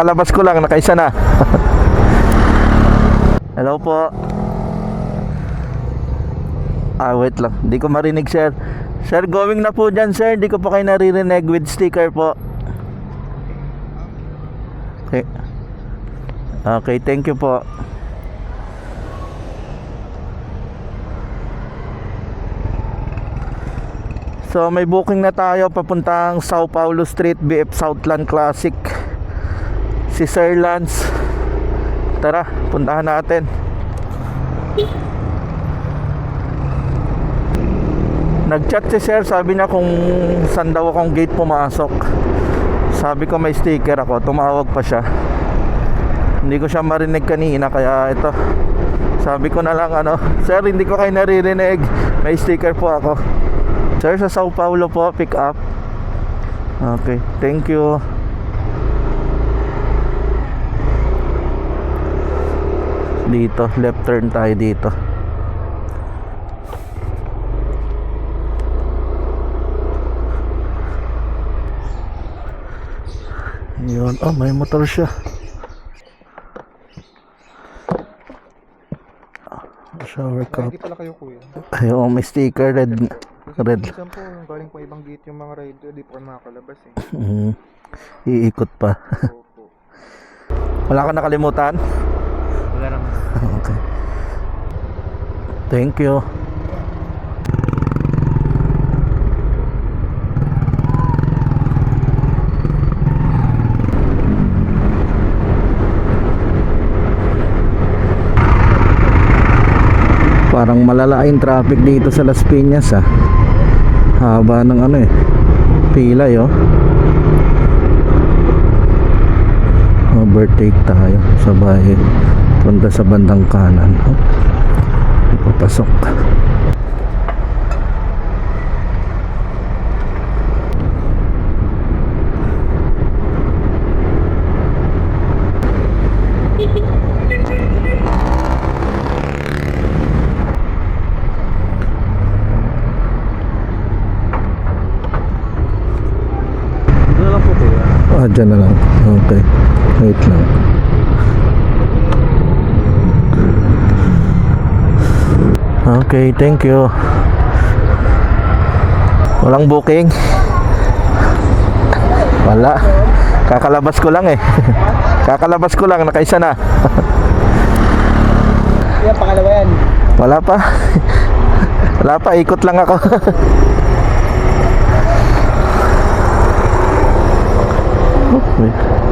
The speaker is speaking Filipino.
Kakalabas ko lang, nakaisa na. Hello po. Ah, wait lang. Hindi ko marinig, sir. Sir, going na po dyan, sir. Hindi ko po kayo naririnig with sticker po. Okay. Okay, thank you po. So may booking na tayo papuntang Sao Paulo Street BF Southland Classic Si Sir Lance. Tara, puntahan natin. Nag-chat si Sir, sabi niya kung saan daw akong gate pumasok. Sabi ko may sticker ako, tumawag pa siya. Hindi ko siya marinig kanina kaya ito. Sabi ko na lang ano Sir, hindi ko kayo naririnig. May sticker po ako. Sir, sa Sao Paulo po, pick up. Okay, thank you. Dito, left turn tayo dito. Yun, oh, may motor siya. Shower cup. Hindi pala kayo kuya. Ayun, may sticker red. Red. minsan po, galing po ibang gate yung mga rider, di po kayo makakalabas eh. Mm, iikot pa. Wala ka nakalimutan? Naman. Okay. Thank you. Parang malalaking traffic dito sa Las Piñas ah. Haba ng ano eh. Pila yo. Overtake tayo sa bahay. Punta sa bandang kanan. Oh. Ipapasok. Kuya. Ah, dyan na lang. Okay. Wait lang. Okay, thank you. Walang booking? Wala. Kakalabas ko lang eh. Kakalabas ko lang, nakaisa na. Yan, pangalawa yan. Wala pa. Wala pa, ikot lang ako. Oh, wait.